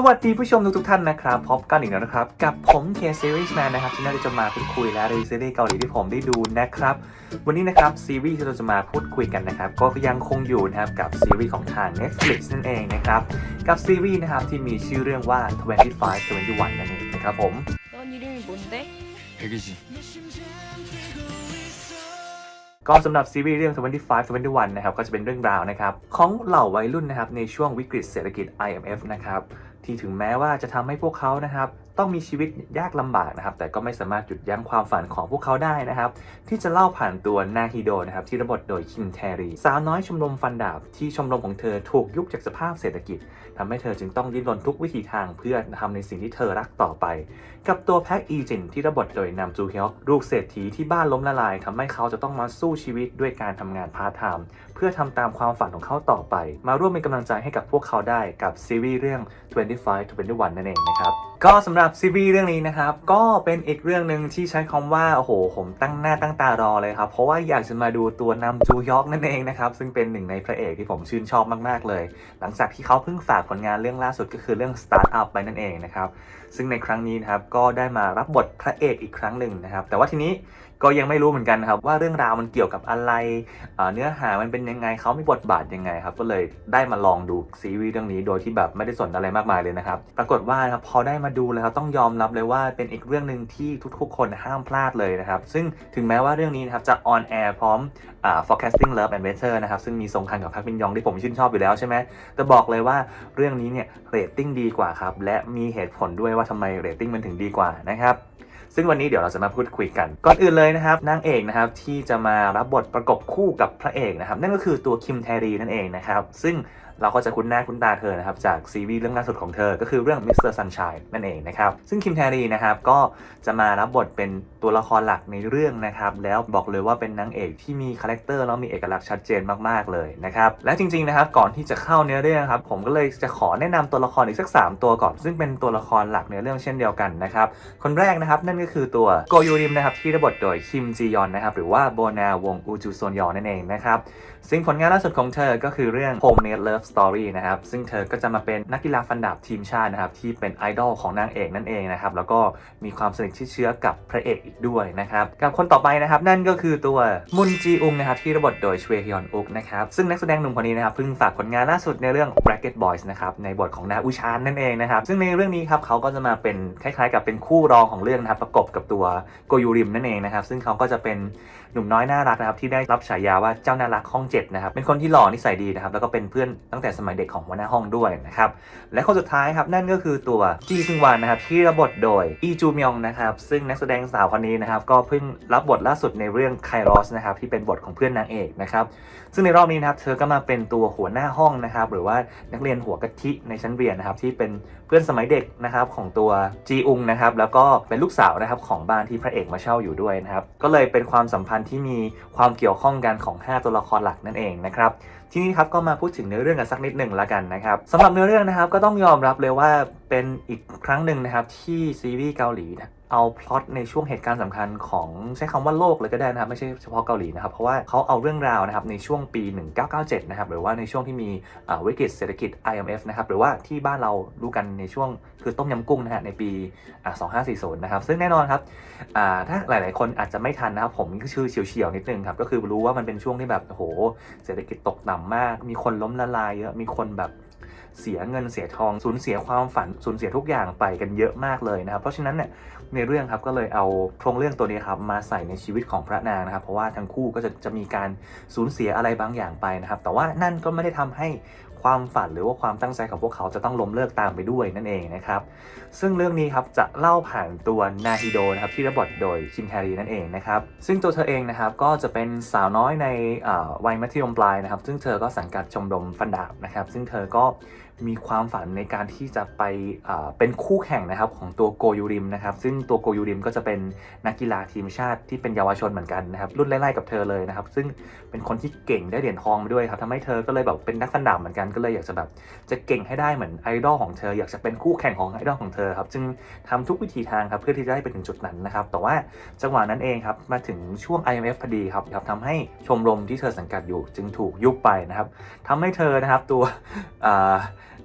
สวัสดีผู้ชมทุกๆท่านนะครับพบกันอีกแล้วนะครับ กับผมเคซีรีส์แมนนะครับที่น่าจะมาพูดคุยและรีซีรีส์เกาหลีที่ผมได้ดูนะครับ วันนี้นะครับซีรีส์ที่เราจะมาพูดคุยกันนะครับ ก็ยังคงอยู่นะครับกับซีรีส์ของทาง Netflix นั่นเองนะครับ กับซีรีส์นะครับที่มีชื่อเรื่องว่า 25 21นั่นเองนะครับผมก็สำหรับซีรีส์เรื่อง 25 21 นะครับ ก็จะเป็นเรื่องราวนะครับ ของเหล่าวัยรุ่นนะครับในช่วงวิกฤตเศรษฐกิจ IMF นะครับ ที่ถึงแม้ว่าจะทำให้พวกเขานะครับ ต้องมีชีวิตยากลำบากนะครับ แต่ก็ไม่สามารถหยุดยั้งความฝันของพวกเขาได้นะครับ ที่จะเล่าผ่านตัวนาฮิโดนะครับ ที่รับทโดยคิมแทรีสาวน้อยชมรมฟันดาบ ที่ชมรมของเธอถูกยุบจากสภาพเศรษฐกิจทำให้เธอจึงต้องดิ้นรนทุกวิธีทางเพื่อทำในสิ่งที่เธอรักต่อไป กับตัวแพ็กอีจินที่รับทโดยนามจูฮยอกลูกเศรษฐีที่บ้านล้มละลายทำให้เขาจะต้องมาสู้ชีวิตด้วยการทำงานพาร์ทไทม์เพื่อทำตามความฝันของเขาต่อไป มาร่วมเป็นกำลังใจให้กับพวกเขาได้กับซีรีส์เรื่อง 25 21นั่นเองนะครับก็สำหรับซีรีส์เรื่องนี้นะครับ ก็เป็นอีกเรื่องหนึ่งที่ใช้คำว่า โอ้โห ผมตั้งหน้าตั้งตารอเลยครับ เพราะว่าอยากจะมาดูตัวนำจูฮยอกนั่นเองนะครับ ซึ่งเป็นหนึ่งในพระเอกที่ผมชื่นชอบมาก ๆ เลย หลังจากที่เขาเพิ่งฝากผลงานเรื่องล่าสุดก็คือเรื่อง Start Up ไปนั่นเองนะครับ ซึ่งในครั้งนี้นะครับก็ได้มารับบทพระเอกอีกครั้งหนึ่งนะครับ แต่ว่าทีนี้ก็ยังไม่รู้เหมือนกันนะครับว่าเรื่องราวมันเกี่ยวกับอะไรเอ่อเนื้อหามันเป็นยังไงเขามีบทบาทยังไงครับ ก็เลยได้มาลองดูซีรีส์เรื่องนี้โดยที่แบบไม่ได้สนอะไรมากมายเลยนะครับ ปรากฏว่าครับพอได้มาดูแล้วครับต้องยอมรับเลยว่าเป็นอีกเรื่องหนึ่งที่ทุกๆ คนห้ามพลาดเลยนะครับ ซึ่งถึงแม้ว่าเรื่องนี้นะครับจะออนแอร์พร้อม forecasting love and better นะครับ ซึ่งมีทรงคันกับพักมินยองที่ผมชื่นชอบอยู่แล้วใช่ไหมแต่บอกเลยว่าเรื่องนี้เนี่ยเรตติ้งดีกว่าครับ และมีเหตุผลด้วยว่าทำไมเรตติ้งมันถึงดีกว่านะครับซึ่งวันนี้เดี๋ยวเราจะมาพูดคุยกัน ก่อนอื่นเลยนะครับนางเอกนะครับที่จะมารับบทประกบคู่กับพระเอกนะครับนั่นก็คือตัวคิมแทรีนั่นเองนะครับซึ่ง เราก็จะคุ้นหน้าคุ้นตาเธอนะครับจากซีรีส์เรื่องล่าสุดของเธอ ก็คือเรื่อง Mr. Sunshine นั่นเองนะครับ ซึ่งคิมแทรีนะครับก็จะมารับบทเป็นตัวละครหลักในเรื่องนะครับ แล้วบอกเลยว่าเป็นนางเอกที่มีคาแรคเตอร์แล้วมีเอกลักษณ์ชัดเจนมากๆเลยนะครับ และจริงๆนะครับก่อนที่จะเข้าเนื้อเรื่องครับผมก็เลยจะขอแนะนำตัวละครอีกสัก 3 ตัวก่อน ซึ่งเป็นตัวละครหลักในเรื่องเช่นเดียวกันนะครับ คนแรกนะครับนั่นก็คือตัวโกยูริมนะครับที่รับบทโดยคิมจียอนนะครับหรือว่าโบนาวงอูจูโซนยอนนั่นเองนะครับซึ่งผลงานล่าสุดของเธอก็คือเรื่อง Homemade Love Story นะครับ ซึ่งเธอก็จะมาเป็นนักกีฬาฟันดาบทีมชาตินะครับ ที่เป็นไอดอลของนางเอกนั่นเองนะครับ แล้วก็มีความสนิทชิดเชื้อกับพระเอกอีกด้วยนะครับ กับคนต่อไปนะครับ นั่นก็คือตัวมุนจีอุงนะครับ ที่รับบทโดยชเวฮยอนอุกนะครับ ซึ่งนักแสดงหนุ่มคนนี้นะครับเพิ่งฝากผลงานล่าสุดในเรื่อง Bracket Boys นะครับ ในบทของนาอุชานนั่นเองนะครับ ซึ่งในเรื่องนี้ครับเขาก็จะมาเป็นคล้ายๆ กับเป็นคู่รองของเรื่องนะครับ ประกบกับตัวโกยูริมนั่นเองนะครับ ซึ่งเขาก็จะเป็นหนุ่มน้อยน่ารักนะครับที่ได้รับฉายาว่าเจ้าน่ารักห้องเจ็ดนะครับเป็นคนที่หล่อนิสัยดีนะครับแล้วก็เป็นเพื่อนตั้งแต่สมัยเด็กของหัวหน้าห้องด้วยนะครับและคนสุดท้ายครับนั่นก็คือตัวจีซึงวานนะครับที่รับบทโดยอีจูมยองนะครับซึ่งนักแสดงสาวคนนี้นะครับก็เพิ่งรับบทล่าสุดในเรื่องไครอสนะครับที่เป็นบทของเพื่อนนางเอกนะครับซึ่งในรอบนี้นะครับเธอก็มาเป็นตัวหัวหน้าห้องนะครับหรือว่านักเรียนหัวกะทิในชั้นเรียนนะครับที่เป็นเพื่อนสมัยเด็กนะครับของตัวจีอุงนะครับแล้วก็เป็นลูกสาวนะครับของบ้านที่พระเอกมาเช่าอยู่ด้วยนะครับก็เลยเป็นความสัมพันธ์ที่มีความเกี่ยวข้องกันของ 5 ตัวละครหลักนั่นเองนะครับ ทีนี้ครับก็มาพูดถึงเนื้อเรื่องกันสักนิดหนึ่งละกันนะครับสำหรับเนื้อเรื่องนะครับก็ต้องยอมรับเลยว่าเป็นอีกครั้งหนึ่งนะครับที่ซีรีส์เกาหลีนะ เอาพล็อตในช่วงเหตุการณ์สำคัญของใช้คำว่าโลกเลยก็ได้นะครับไม่ใช่เฉพาะเกาหลีนะครับเพราะว่าเขาเอาเรื่องราวนะครับในช่วงปี 1997 นะครับหรือว่าในช่วงที่มีอ่าวิกฤตเศรษฐกิจ IMF นะครับหรือว่าที่บ้านเรารู้กันในช่วงคือต้มยำกุ้งนะฮะในปีอ่า2540 นะครับซึ่งแน่นอนครับอ่าถ้าหลาย ๆ คนอาจจะไม่ทันนะครับผมก็ชื่อเฉียวๆนิดนึงครับก็คือรู้ว่ามันเป็นช่วงที่แบบโอ้โหเศรษฐกิจตกต่ำมาก มีคนล้มละลายเยอะมีคนแบบเสียเงินเสียทองสูญเสียความฝันสูญเสียทุกอย่างไปกันเยอะมากเลยนะครับเพราะฉะนั้นเนี่ย ในเรื่องครับก็เลยเอาโครงเรื่องตัวนี้ครับมาใส่ในชีวิตของพระนางนะครับ เพราะว่าทั้งคู่ก็จะจะมีการสูญเสียอะไรบางอย่างไปนะครับ แต่ว่านั่นก็ไม่ได้ทำให้ความฝันหรือว่าความตั้งใจของพวกเขาจะต้องล้มเลิกตามไปด้วยนั่นเองนะครับ ซึ่งเรื่องนี้ครับจะเล่าผ่านตัวนาฮิโดนะครับที่รับบทโดยคิมแฮรีนั่นเองนะครับซึ่งตัวเธอเองนะครับก็จะเป็นสาวน้อยในวัยมัธยมปลายนะครับ ซึ่งเธอก็สังกัดชมรมฟันดาบนะครับ ซึ่งเธอก็ มีความฝันในการที่จะไปเป็นคู่แข่งนะครับของตัวโกยูริมนะครับซึ่งตัวโกยูริมก็จะเป็นนักกีฬาทีมชาติที่เป็นเยาวชนเหมือนกันนะครับรุ่นไล่ๆกับเธอเลยนะครับซึ่งเป็นคนที่เก่งได้เหรียญทองมาด้วยครับทำให้เธอก็เลยแบบเป็นนักฟันดาบเหมือนกันก็เลยอยากจะแบบจะเก่งให้ได้เหมือนไอดอลของเธออยากจะเป็นคู่แข่งของไอดอลของเธอครับจึงทำทุกวิธีทางครับเพื่อที่จะได้ไปถึงจุดนั้นนะครับแต่ว่าจังหวะนั้นเองครับมาถึงช่วง IMF พอดีครับครับทำให้ชมรมที่เธอสังกัดอยู่ จึงถูกยุบไปนะครับทำให้เธอนะครับตัวอ่า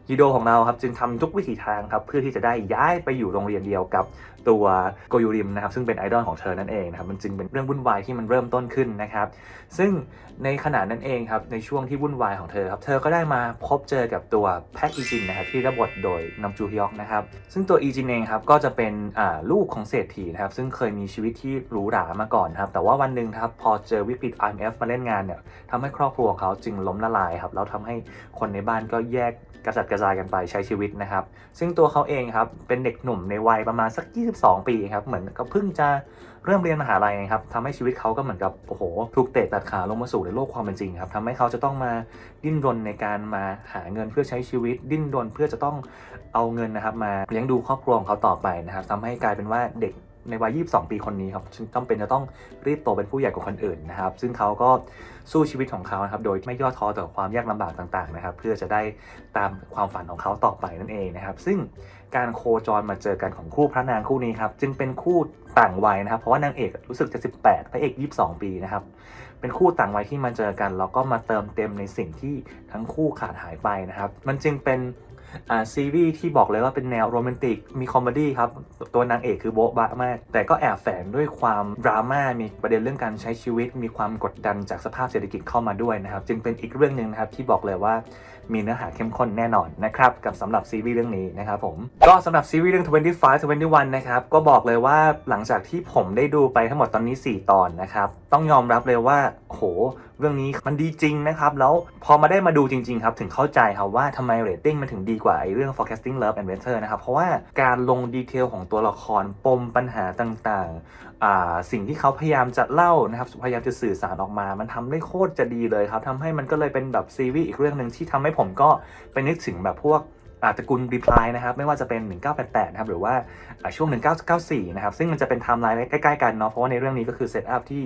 ฮีโดของเราครับจึงทำทุกวิถีทางครับเพื่อที่จะได้ย้ายไปอยู่โรงเรียนเดียวกับ ตัวโกยูริมนะครับซึ่งเป็นไอดอลของเธอนั่นเองนะครับมันจึงเป็นเรื่องวุ่นวายที่มันเริ่มต้นขึ้นนะครับ ซึ่งในขณะนั้นเองครับในช่วงที่วุ่นวายของเธอครับเธอก็ได้มาพบเจอกับตัวแพทอีจินนะครับที่รับบทโดยนำจูฮยอกนะครับซึ่งตัวอีจินเองครับก็จะเป็นลูกของเศรษฐีนะครับซึ่งเคยมีชีวิตที่หรูหรามาก่อนครับแต่ว่าวันหนึ่งครับพอเจอวิกฤต IMF มาเล่นงานเนี่ยทำให้ครอบครัวเขาจึงล้มละลายครับแล้วทำให้คนในบ้านก็แยกกระจัดกระจายกันไปใช้ชีวิตนะครับ ซึ่งตัวเขาเองครับเป็นเด็กหนุ่มในวัยประมาณสัก22 ปีครับเหมือนกับเพิ่งจะเริ่มเรียนมหาลัยครับทำให้ชีวิตเขาก็เหมือนกับโอ้โหถูกเตะตัดขาลงมาสู่ในโลกความเป็นจริงครับทำให้เขาจะต้องมาดิ้นรนในการมาหาเงินเพื่อใช้ชีวิต ดิ้นรนเพื่อจะต้องเอาเงินนะครับมาเลี้ยงดูครอบครัวของเขาต่อไปนะครับทำให้กลายเป็นว่าเด็กในวัย 22 ปีคนนี้ครับจำเป็นจะต้องรีบโตเป็นผู้ใหญ่กว่าคนอื่นนะครับ ซึ่งเขาก็สู้ชีวิตของเขานะครับ โดยไม่ย่อท้อต่อความยากลำบากต่างๆนะครับ เพื่อจะได้ตามความฝันของเขาต่อไปนั่นเองนะครับ ซึ่ง การโคจรมาเจอกันของคู่พระนางคู่นี้ครับจึงเป็นคู่ต่างวัยนะครับ เพราะว่านางเอกรู้สึกจะ 18 พระเอก 22 ปีนะครับ เป็นคู่ต่างวัยที่มาเจอกันแล้วก็มาเติมเต็มในสิ่งที่ทั้งคู่ขาดหายไปนะครับ มันจึงเป็นซีรีส์ที่บอกเลยว่าเป็นแนวโรแมนติก มีคอมเมดี้ครับ ตัวนางเอกคือโบ๊ะบะมาก แต่ก็แอบแฝงด้วยความดราม่า มีประเด็นเรื่องการใช้ชีวิต มีความกดดันจากสภาพเศรษฐกิจเข้ามาด้วยนะครับ จึงเป็นอีกเรื่องหนึ่งนะครับที่บอกเลยว่า มีเนื้อหาเข้มข้นแน่นอนนะครับกับสำหรับซีรีส์เรื่องนี้นะครับผมก็สำหรับซีรีส์เรื่อง 25 21 นะครับก็บอกเลยว่าหลังจากที่ผมได้ดูไปทั้งหมดตอนนี้ 4 ตอนนะครับต้องยอมรับเลยว่าโหเรื่องนี้มันดีจริงนะครับ แล้วพอมาได้มาดูจริง ๆ ครับ ถึงเข้าใจครับว่าทำไมเรตติ้งมันถึงดีกว่าไอ้เรื่อง forecasting love and winter นะครับ เพราะว่าการลงดีเทลของตัวละครปมปัญหาต่างๆ สิ่งที่เขาพยายามจะเล่านะครับพยายามจะสื่อสารออกมา มันทำได้โคตรจะดีเลยครับทำให้มันก็เลยเป็นแบบซีรีส์อีกเรื่องหนึ่งที่ทำให้ผมก็ไปนึกถึงแบบพวก ตระกูล Reply นะครับไม่ว่าจะเป็น 1988 นะครับหรือว่าช่วง 1994 นะครับซึ่งมันจะเป็นไทม์ไลน์ใกล้ๆกันเนาะเพราะว่าในเรื่องนี้ก็คือเซตอัพที่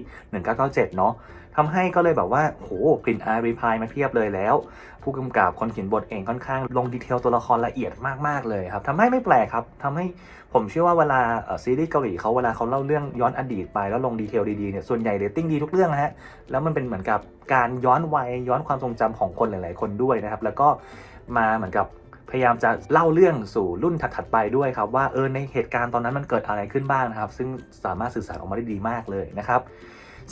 1997 เนาะทำให้ก็เลยแบบว่าโหกลิ่นอายรีพายมาเพียบเลยแล้ว ผู้กำกับคนเขียนบทเองค่อนข้างลงดีเทลตัวละครละเอียดมากๆเลยครับทำให้ไม่แปลกครับทำให้ผมเชื่อว่าเวลาซีรีส์เกาหลีเขาเวลาเขาเล่าเรื่องย้อนอดีตไปแล้วลงดีเทลดีๆเนี่ยส่วนใหญ่เรตติ้งดีทุกเรื่องฮะแล้วมันเป็นเหมือนกับการย้อนวัยย้อนความทรงจำของคนหลาย ๆ คนด้วยนะครับแล้วก็มาเหมือนกับ พยายามจะเล่าเรื่องสู่รุ่นถัดๆไปด้วยครับว่าเออในเหตุการณ์ตอนนั้นมันเกิดอะไรขึ้นบ้างนะครับ ซึ่งสามารถสื่อสารออกมาได้ดีมากเลยนะครับ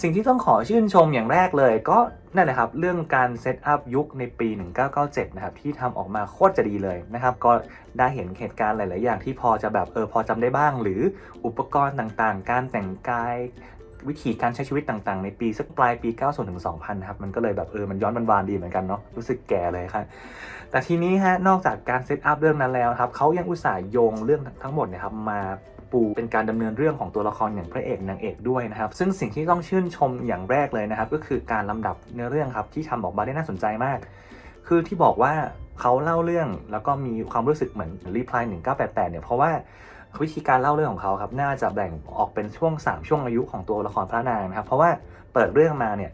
สิ่งที่ต้องขอชื่นชมอย่างแรกเลย ก็นั่นนะครับเรื่องการเซตอัพยุคในปี 1997 นะครับที่ทำออกมาโคตรจะดีเลยนะครับ ก็ได้เห็นเหตุการณ์หลาย ๆ อย่างที่พอจะแบบเออพอจำได้บ้าง หรืออุปกรณ์ต่างๆ การแต่งกาย วิธีการใช้ชีวิตต่างๆ ในปีสักปลายปี 90ถึง2000นะครับ มันก็เลยแบบเออ มันย้อนวันวานๆดีเหมือนกันเนาะ รู้สึกแก่เลยครับ แต่ทีนี้ฮะ นอกจากการเซตอัพเรื่องนั้นแล้วครับ เขายังอุตส่าห์โยงเรื่องทั้งหมดนะครับมาปูเป็นการดำเนินเรื่องของตัวละครอย่างพระเอกนางเอกด้วยนะครับ ซึ่งสิ่งที่ต้องชื่นชมอย่างแรกเลยนะครับ ก็คือการลำดับเนื้อเรื่องครับที่ทำออกมาได้น่าสนใจมาก คือที่บอกว่าเขาเล่าเรื่องแล้วก็มีความรู้สึกเหมือนรีพลาย1988เนี่ยเพราะว่า วิธีการเล่าเรื่องของเขาครับน่าจะแบ่งออกเป็นช่วง 3 ช่วงอายุของตัวละครพระนางนะครับ เพราะว่าเปิดเรื่องมาเนี่ย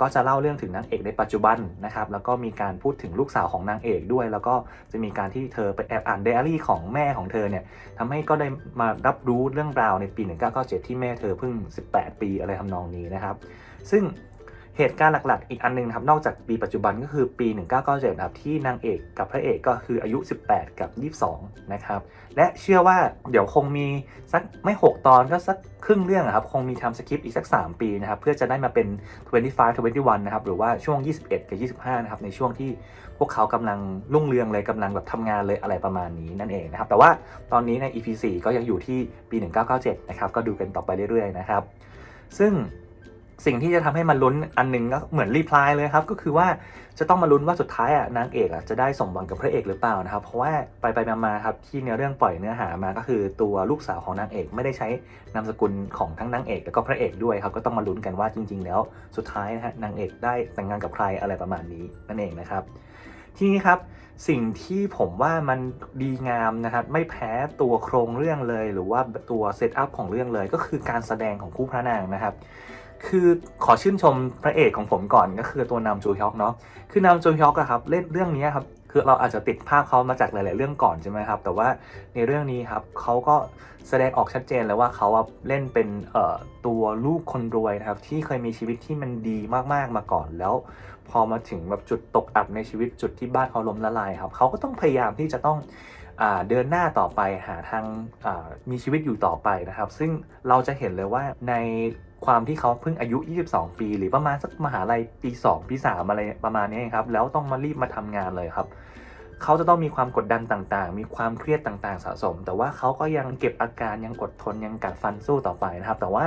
ก็จะเล่าเรื่องถึงนางเอกในปัจจุบันนะครับแล้วก็มีการพูดถึงลูกสาวของนางเอกด้วย แล้วก็จะมีการที่เธอไปแอบอ่านไดอารี่ของแม่ของเธอเนี่ยทำให้ก็ได้มารับรู้เรื่องราวในปี 1997 ที่แม่เธอเพิ่ง 18 ปีอะไรทำนองนี้นะครับ ซึ่ง เหตุการณ์หลักๆ อีกอันหนึงครับนอกจากปีปัจจุบันก็คือปี 1997ครับที่นางเอกกับพระเอกก็คืออายุ 18 กับ 22 นะครับ และเชื่อว่าเดี๋ยวคงมีสักไม่ 6 ตอนก็สักครึ่งเรื่องอะครับ คงมีทำสคริปต์อีกสัก 3 ปีนะครับ เพื่อจะได้มาเป็น 25 21 นะครับ หรือว่าช่วง 21 กับ 25 นะครับ ในช่วงที่พวกเขากำลังรุ่งเรืองเลยกำลังแบบทำงานเลยอะไรประมาณนี้นั่นเองนะครับแต่ว่าตอนนี้ใน EP 4ก็ยังอยู่ที่ปี 1997 นะครับก็ดูกันต่อไปเรื่อยๆนะครับซึ่ง สิ่งที่จะทำให้มันลุ้นอันหนึงก็เหมือนรีพลายเลยครับก็คือว่าจะต้องมาลุ้นว่าสุดท้ายอะนางเอกอะจะได้สมหวังกับพระเอกหรือเปล่านะครับ เพราะว่าไปไปๆมาๆครับที่เนื้อเรื่องปล่อยเนื้อหามาก็คือตัวลูกสาวของนางเอกไม่ได้ใช้นามสกุลของทั้งนางเอกแล้วก็พระเอกด้วยครับก็ต้องมาลุ้นกันว่าจริง ๆ แล้วสุดท้ายนะฮะนางเอกได้แต่งงานกับใครอะไรประมาณนี้นั่นเองนะครับ ทีนี้ครับสิ่งที่ผมว่ามันดีงามนะครับไม่แพ้ตัวโครงเรื่องเลย หรือว่าตัวเซตอัพของเรื่องเลยก็คือการแสดงของคู่พระนางนะครับ คือขอชื่นชมพระเอกของผมก่อนก็คือตัวนามจูฮยอกเนาะคือนามจูฮยอกอะครับเล่นเรื่องนี้ครับคือเราอาจจะติดภาพเขามาจากหลาย ๆ เรื่องก่อนใช่ไหมครับ แต่ว่าในเรื่องนี้ครับเขาก็แสดงออกชัดเจนเลยว่าเขาเล่นเป็นตัวลูกคนรวยนะครับ ที่เคยมีชีวิตที่มันดีมาก ๆ มาก่อนแล้ว พอมาถึงแบบจุดตกอับในชีวิตจุดที่บ้านเขาล้มละลายครับเขาก็ต้องพยายามที่จะต้องอเดินหน้าต่อไปหาทางมีชีวิตอยู่ต่อไปนะครับ ซึ่งเราจะเห็นเลยว่าใน ความที่เขาเพิ่งอายุ 22 ปี หรือประมาณสักมหาลัยปี 2 ปี 3 อะไรประมาณนี้ครับ แล้วต้องมารีบมาทำงานเลยครับ เขาจะต้องมีความกดดันต่างๆ มีความเครียดต่างๆ สะสม แต่ว่าเขาก็ยังเก็บอาการยังอดทนยังกัดฟันสู้ต่อไปนะครับ แต่ว่า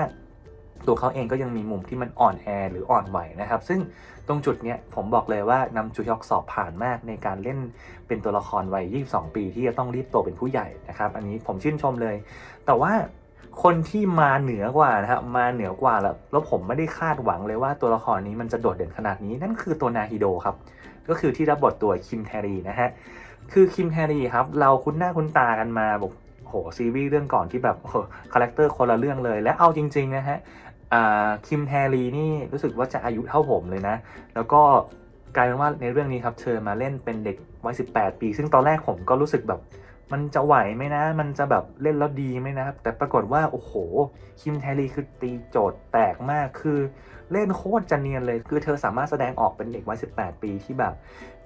ตัวเขาเองก็ยังมีมุมที่มันอ่อนแอหรืออ่อนไหวนะครับ ซึ่งตรงจุดเนี้ยผมบอกเลยว่านำจูยอกสอบผ่านมากในการเล่นเป็นตัวละครวัย 22 ปีที่จะต้องรีบโตเป็นผู้ใหญ่นะครับ อันนี้ผมชื่นชมเลย แต่ว่า คนที่มาเหนือกว่านะครับมาเหนือกว่าแล้วแล้วผมไม่ได้คาดหวังเลยว่าตัวละครนี้มันจะโดดเด่นขนาดนี้ นั่นคือตัวนาฮิโดครับ ก็คือที่รับบทตัวคิมแทรีนะฮะคือคิมแทรีครับ เราคุ้นหน้าคุ้นตากันมาบอกโหซีรีส์เรื่องก่อนที่แบบโหคาแรคเตอร์คนละเรื่องเลย และเอาจริง ๆ นะฮะคิมแทรีนี่รู้สึกว่าจะอายุเท่าผมเลยนะ แล้วก็กลายเป็นว่าในเรื่องนี้ครับเธอมาเล่นเป็นเด็กวัย18 ปี ซึ่งตอนแรกผมก็รู้สึกแบบ มันจะไหวไหมนะ มันจะแบบเล่นแล้วดีไหมนะครับ แต่ปรากฏว่า โอ้โห คิมแทรีคือตีโจทย์แตกมาก คือเล่นโคตรจะเนียนเลย คือเธอสามารถแสดงออกเป็นเด็กวัย 18 ปีที่แบบ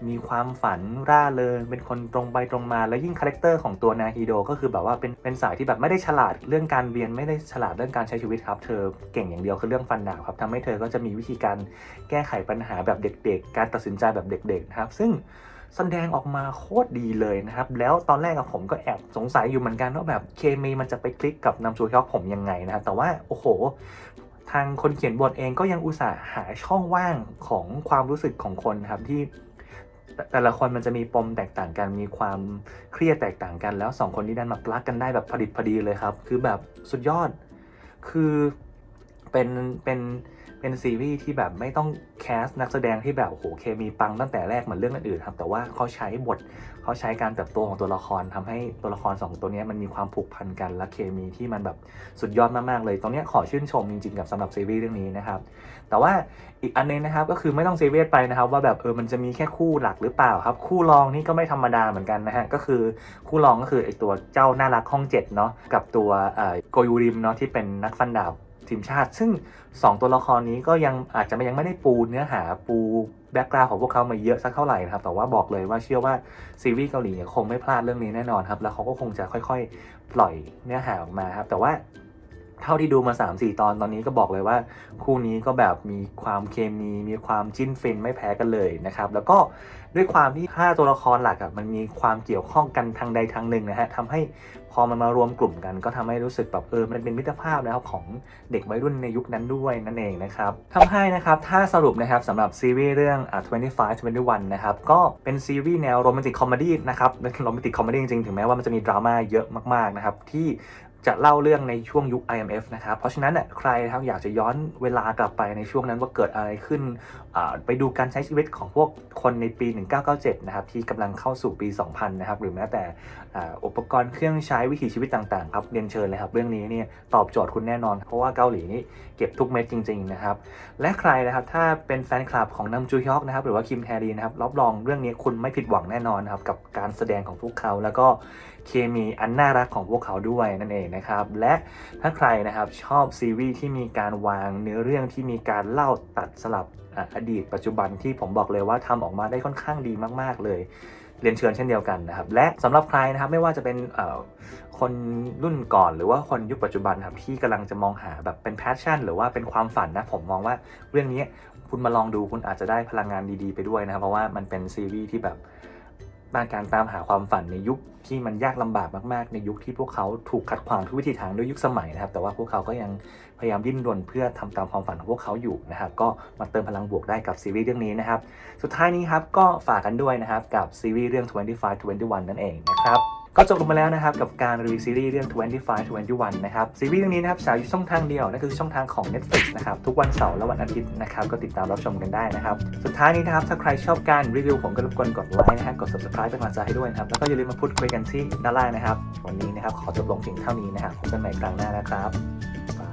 มีความฝันร่าเริง เป็นคนตรงไปตรงมา แล้วยิ่งคาแรคเตอร์ของตัวนาฮิโดก็คือแบบว่าเป็นเป็นสายที่แบบไม่ได้ฉลาดเรื่องการเรียน ไม่ได้ฉลาดเรื่องการใช้ชีวิตครับ เธอเก่งอย่างเดียวคือเรื่องฟันดาบครับทำให้เธอก็จะมีวิธีการแก้ไขปัญหาแบบเด็ก ๆ การตัดสินใจแบบเด็กๆนะครับ ซึ่ง แสดงออกมาโคตรดีเลยนะครับ แล้วตอนแรกกับผมก็แอบสงสัยอยู่เหมือนกันว่าแบบเคมีมันจะไปคลิกกับนำจูฮยอกผมยังไงนะครับแต่ว่าโอ้โหทางคนเขียนบทเองก็ยังอุตส่าห์หาช่องว่างของความรู้สึกของคนนะครับที่แต่ละคนมันจะมีปมแตกต่างกัน มีความเครียดแตกต่างกัน แล้วสองคนนี้ดันมาปลักกันได้แบบพอดิบพอดีเลยครับ คือแบบสุดยอด คือเป็นเป็น เป็นซีรีส์ที่แบบไม่ต้องแคสนักแสดงที่แบบโอ้โหเคมีปังตั้งแต่แรกเหมือนเรื่องอื่นๆครับแต่ว่าเขาใช้บทเขาใช้การเติบโตของตัวละครทำให้ตัวละครสองตัวนี้มันมีความผูกพันกันและเคมีที่มันแบบสุดยอดมากๆเลยตรงนี้ขอชื่นชมจริงๆกับสำหรับซีรีส์เรื่องนี้นะครับแต่ว่าอีกอันนึงนะครับก็คือไม่ต้องซีเรียสไปนะครับ ว่าแบบเออมันจะมีแค่คู่หลักหรือเปล่าครับ คู่รองนี่ก็ไม่ธรรมดาเหมือนกันนะฮะก็คือคู่รองก็คือไอตัวเจ้าน่ารักห้องเจ็ดเนาะกับตัวเอ่อโกยูริมเนาะที่เป็นนักฟันดาบ ทีมชาติ ซึ่ง 2 ตัวละครนี้ก็ยังอาจจะยังไม่ได้ปูเนื้อหาปูแบ็กกราวของพวกเขามาเยอะสักเท่าไหร่นะครับแต่ว่าบอกเลยว่าเชื่อว่าซีรีส์เกาหลีเนี่ยคงไม่พลาดเรื่องนี้แน่นอนครับแล้วเขาก็คงจะค่อยๆ ปล่อยเนื้อหาออกมาครับแต่ว่า เท่าที่ดูมา 3-4 ตอนตอนนี้ก็บอกเลยว่า คู่นี้ก็แบบมีความเคมีมีความจิ้นฟินไม่แพ้กันเลยนะครับ แล้วก็ด้วยความที่ 5 ตัวละครหลักอะมันมีความเกี่ยวข้องกันทางใดทางหนึ่งนะฮะทำให้พอมันมารวมกลุ่มกัน ก็ทำให้รู้สึกแบบเออมันเป็นมิตรภาพนะครับของเด็กวัยรุ่นในยุคนั้นด้วยนั่นเองนะครับทำให้นะครับถ้าสรุปนะครับสำหรับซีรีส์เรื่องอะ25 21นะครับก็เป็นซีรีส์แนวโรแมนติกคอมเมดี้นะครับโรแมนติกคอมเมดี้จริงๆถึงแม้ว่ามันจะมีดราม่าเยอะมากๆนะครับที่ จะเล่าเรื่องในช่วงยุค IMF นะครับ เพราะฉะนั้นเนี่ยใครนะครับอยากจะย้อนเวลากลับไปในช่วงนั้นว่าเกิดอะไรขึ้น ไปดูการใช้ชีวิตของพวกคนในปี 1997 นะครับ ที่กำลังเข้าสู่ปี 2000 นะครับ หรือแม้แต่อุปกรณ์เครื่องใช้วิถีชีวิตต่างๆ ครับเรียนเชิญเลยครับ เรื่องนี้เนี่ยตอบโจทย์คุณแน่นอน เพราะว่าเกาหลีนี่เก็บทุกเม็ดจริง ๆ นะครับ และใครนะครับถ้าเป็นแฟนคลับของนัมจูฮยอกนะครับหรือว่าคิมแฮรีนะครับรับรองเรื่องนี้คุณไม่ผิดหวังแน่นอนครับกับการแสดงของพวกเขาแล้วก็ เคมีอันน่ารักของพวกเขาด้วยนั่นเองนะครับและถ้าใครนะครับชอบซีรีส์ที่มีการวางเนื้อเรื่องที่มีการเล่าตัดสลับอดีตปัจจุบันที่ผมบอกเลยว่าทำออกมาได้ค่อนข้างดีมากๆเลยเรียนเชิญเช่นเดียวกันนะครับ และสำหรับใครนะครับไม่ว่าจะเป็นคนรุ่นก่อนหรือว่าคนยุคปัจจุบันครับที่กำลังจะมองหาแบบเป็นแพชชั่น หรือว่าเป็นความฝันนะผมมองว่าเรื่องนี้คุณมาลองดูคุณอาจจะได้พลังงานดีๆ ไปด้วยนะครับเพราะว่ามันเป็นซีรีส์ที่แบบ ด้านการตามหาความฝันในยุคที่มันยากลำบากมากๆ ในยุคที่พวกเขาถูกขัดขวางทุกวิธีทางด้วยยุคสมัยนะครับ แต่ว่าพวกเขาก็ยังพยายามดิ้นรนเพื่อทำตามความฝันของพวกเขาอยู่นะครับ ก็มาเติมพลังบวกได้กับซีรีส์เรื่องนี้นะครับ สุดท้ายนี้ครับก็ฝากกันด้วยนะครับกับซีรีส์เรื่อง 25 21 นั่นเองนะครับ ก็จบลงมาแล้วนะครับกับการรีวิวซีรีส์เรื่อง 25 21 นะครับซีรีส์เรื่องนี้นะครับฉายอยู่ช่องทางเดียวนั่นคือช่องทางของ Netflix นะครับทุกวันเสาร์และวันอาทิตย์นะครับก็ติดตามรับชมกันได้นะครับสุดท้ายนี้นะครับถ้าใครชอบการรีวิวผมก็รบกวนกดไลค์นะฮะกด subscribe เป็นกำลังใจให้ด้วยนะครับแล้วก็อย่าลืมมาพูดคุยกันที่ด้านล่างนะครับ วันนี้นะครับขอจบลงเพียงเท่านี้นะครับพบกันใหม่ครั้งหน้านะครับบ๊ายบาย